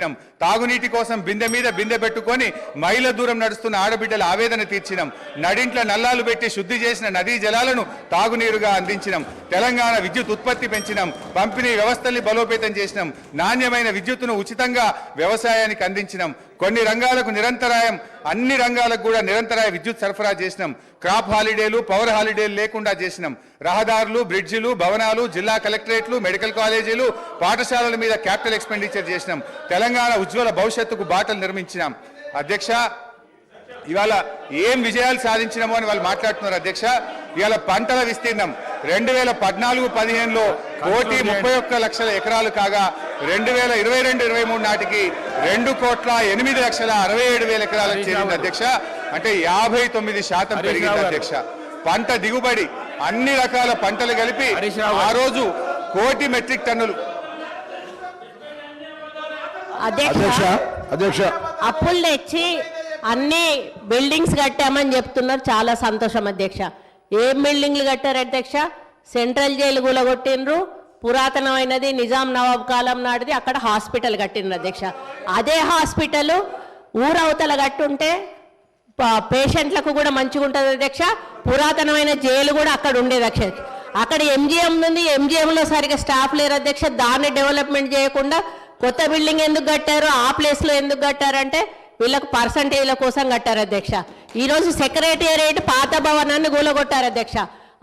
తీర్చినాం. తాగునీటి కోసం బిందె మీద బిందె పెట్టుకొని మైల దూరం నడుస్తున్న ఆడబిడ్డల ఆవేదన తీర్చినాం. నడింట్ల నల్లాలు పెట్టి శుద్ధి చేసిన నదీ జలాలను తాగునీరుగా అందించినాం. తెలంగాణ విద్యుత్ ఉత్పత్తి పెంచినాం. పంపిణీ వ్యవస్థల్ని బలోపేతం చేసినాం. నాణ్యమైన విద్యుత్తును ఉచితంగా వ్యవసాయానికి అందించినాం. కొన్ని రంగాలకు నిరంతరాయం అన్ని రంగాలకు కూడా నిరంతరాయ విద్యుత్ సరఫరా చేసినాం. క్రాప్ హాలిడేలు పవర్ హాలిడేలు లేకుండా చేసినాం. రహదారులు బ్రిడ్జిలు భవనాలు జిల్లా కలెక్టరేట్లు మెడికల్ కాలేజీలు పాఠశాలల మీద క్యాపిటల్ ఎక్స్పెండిచర్ చేసినాం. తెలంగాణ ఉజ్వల భవిష్యత్తుకు బాటలు నిర్మించినాం. అధ్యక్ష ఇవాళ ఏం విజయాలు సాధించినామో అని వాళ్ళు మాట్లాడుతున్నారు అధ్యక్ష. ఇవాళ పంటల విస్తీర్ణం. రెండు వేల పద్నాలుగు పదిహేనులో కోటి ముప్పై ఒక్క లక్షల ఎకరాలు కాగా రెండు వేల ఇరవై రెండు ఇరవై మూడు నాటికి రెండు కోట్ల ఎనిమిది లక్షల అరవై ఏడు వేల ఎకరాలకు చేరింది అధ్యక్ష. అంటే యాభై తొమ్మిది శాతం పెరిగింది. అధ్యక్ష. పంట దిగుబడి అన్ని రకాల పంటలు కలిపి ఆ. రోజు కోటి మెట్రిక్ టన్నులు. అధ్యక్ష అధ్యక్ష అధ్యక్ష. అప్పులు తెచ్చి అన్ని బిల్డింగ్స్ కట్టామని చెప్తున్నారు. చాలా సంతోషం అధ్యక్ష. ఏం బిల్డింగ్లు కట్టారు అధ్యక్ష? సెంట్రల్ జైలు కూలగొట్టిండ్రు పురాతనమైనది నిజాం నవాబ్ కాలం నాటిది. అక్కడ హాస్పిటల్ కట్టిన అధ్యక్ష. అదే హాస్పిటల్ ఊరవతల కట్టుంటే పేషెంట్లకు కూడా మంచిగా ఉంటుంది అధ్యక్ష. పురాతనమైన జైలు కూడా అక్కడ ఉండేది అధ్యక్ష అక్కడ ఎంజిఎం ఉంది. ఎంజిఎంలో సరిగా స్టాఫ్ లేరు అధ్యక్ష. దాన్ని డెవలప్మెంట్ చేయకుండా కొత్త బిల్డింగ్ ఎందుకు కట్టారు? ఆ ప్లేస్లో ఎందుకు కట్టారంటే వీళ్ళకు పర్సంటేజ్ల కోసం కట్టారు అధ్యక్ష. ఈరోజు సెక్రటేరియట్ పాత భవనాన్ని కూలగొట్టారు అధ్యక్ష.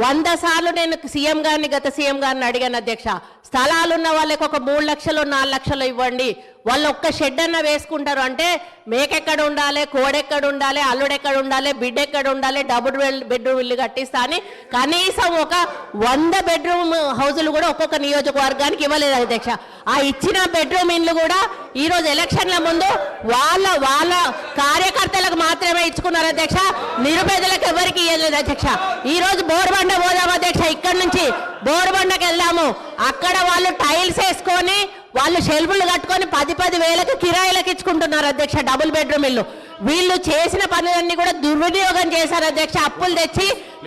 వంద సార్లు నేను సీఎం గారిని గత సీఎం గారిని అడిగాను అధ్యక్ష. స్థలాలు ఉన్న వాళ్ళకి ఒక మూడు లక్షలు నాలుగు లక్షలు ఇవ్వండి. వాళ్ళు ఒక్క షెడ్ అన్న వేసుకుంటారు. అంటే మేకెక్కడ ఉండాలి కోడెక్కడ ఉండాలి అల్లుడెక్కడ ఉండాలి బిడ్డ ఎక్కడ ఉండాలి డబుల్ బెడ్రూమ్ ఇల్లు కట్టిస్తా అని కనీసం ఒక వంద బెడ్రూమ్ హౌజులు కూడా ఒక్కొక్క నియోజకవర్గానికి ఇవ్వలేదు అధ్యక్ష. ఆ ఇచ్చిన బెడ్రూమ్ ఇల్లు కూడా ఈరోజు ఎలక్షన్ల ముందు వాళ్ళ వాళ్ళ కార్యకర్తలకు మాత్రమే ఇచ్చుకున్నారు అధ్యక్ష. నిరుపేదలకు ఎవరికి ఇవ్వలేదు అధ్యక్ష. ఈరోజు బోర్బండ పోదాం అధ్యక్ష. ఇక్కడ నుంచి బోర్బండకి వెళ్దాము అక్కడ వాళ్ళు టైల్స్ వేసుకొని వాళ్ళు షెల్ఫ్లు కట్టుకొని పది పది వేలకు కిరాయిలకు ఇచ్చుకుంటున్నారు అధ్యక్ష డబుల్ బెడ్రూమ్ ఇల్లు. వీళ్ళు చేసిన పనులన్నీ కూడా దుర్వినియోగం చేశారు అధ్యక్ష. అప్పులు తెచ్చి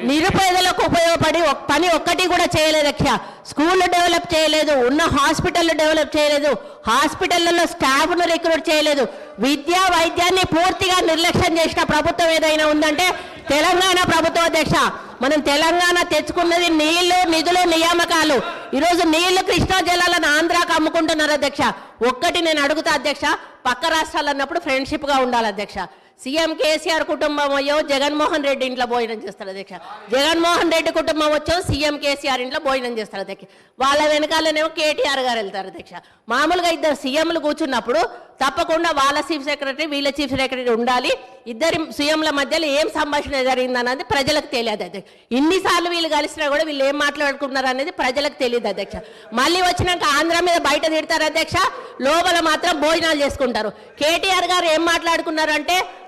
నిరుపేదలకు ఉపయోగపడి ఒక పని ఒక్కటి కూడా చేయలేదు అధ్యక్ష. స్కూళ్ళు డెవలప్ చేయలేదు ఉన్న హాస్పిటల్ డెవలప్ చేయలేదు హాస్పిటళ్ళలో స్టాఫ్ను రిక్రూట్ చేయలేదు. విద్యా వైద్యాన్ని పూర్తిగా నిర్లక్ష్యం చేసిన ప్రభుత్వం ఏదైనా ఉందంటే తెలంగాణ ప్రభుత్వ అధ్యక్ష మనం తెలంగాణ తెచ్చుకున్నది నీళ్ళు నిధులు నియామకాలు. ఈరోజు నీళ్ళు కృష్ణా జలాలను ఆంధ్రాకు అమ్ముకుంటున్నారు అధ్యక్ష. ఒక్కటి నేను అడుగుతా అధ్యక్ష పక్క రాష్ట్రాలు అన్నప్పుడు ఫ్రెండ్షిప్గా ఉండాలి అధ్యక్ష. సీఎం కేసీఆర్ కుటుంబం అయ్యో జగన్మోహన్ రెడ్డి ఇంట్లో భోజనం చేస్తారు అధ్యక్ష. జగన్మోహన్ రెడ్డి కుటుంబం వచ్చో సీఎం కేసీఆర్ ఇంట్లో భోజనం చేస్తారు అధ్యక్ష. వాళ్ళ వెనకాలనేమో కేటీఆర్ గారు వెళ్తారు అధ్యక్ష. మామూలుగా ఇద్దరు సీఎంలు కూర్చున్నప్పుడు తప్పకుండా వాళ్ళ చీఫ్ సెక్రటరీ వీళ్ళ చీఫ్ సెక్రటరీ ఉండాలి. ఇద్దరి సీఎంల మధ్యలో ఏం సంభాషణ జరిగిందన్నది ప్రజలకు తెలియదు అధ్యక్ష. ఇన్నిసార్లు వీళ్ళు కలిసినా కూడా వీళ్ళు ఏం మాట్లాడుకున్నారు అనేది ప్రజలకు తెలియదు అధ్యక్ష. మళ్ళీ వచ్చినాక ఆంధ్ర మీద బయట తిడతారు అధ్యక్ష. లోపల మాత్రం భోజనాలు చేసుకుంటారు. కేటీఆర్ గారు ఏం మాట్లాడుకున్నారు అంటే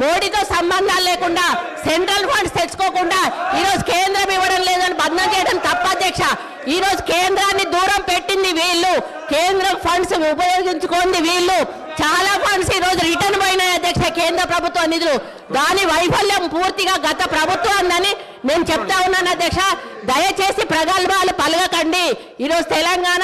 మోడీతో సంబంధాలు లేకుండా సెంట్రల్ ఫండ్స్ తెచ్చుకోకుండా ఈ రోజు కేంద్రం ఇవ్వడం లేదని బంధం చేయడం తప్ప అధ్యక్ష. ఈ రోజు కేంద్రాన్ని దూరం పెట్టింది వీళ్ళు. కేంద్రం ఫండ్స్ ఉపయోగించుకుంది వీళ్ళు. చాలా ఫండ్స్ ఈ రోజు రిటర్న్ పోయినాయి అధ్యక్ష కేంద్ర ప్రభుత్వ నిధులు. దాని వైఫల్యం పూర్తిగా గత ప్రభుత్వాన్ని నేను చెప్తా ఉన్నాను అధ్యక్ష. దయచేసి ప్రగల్భాలు పలగకండి ఈరోజు తెలంగాణ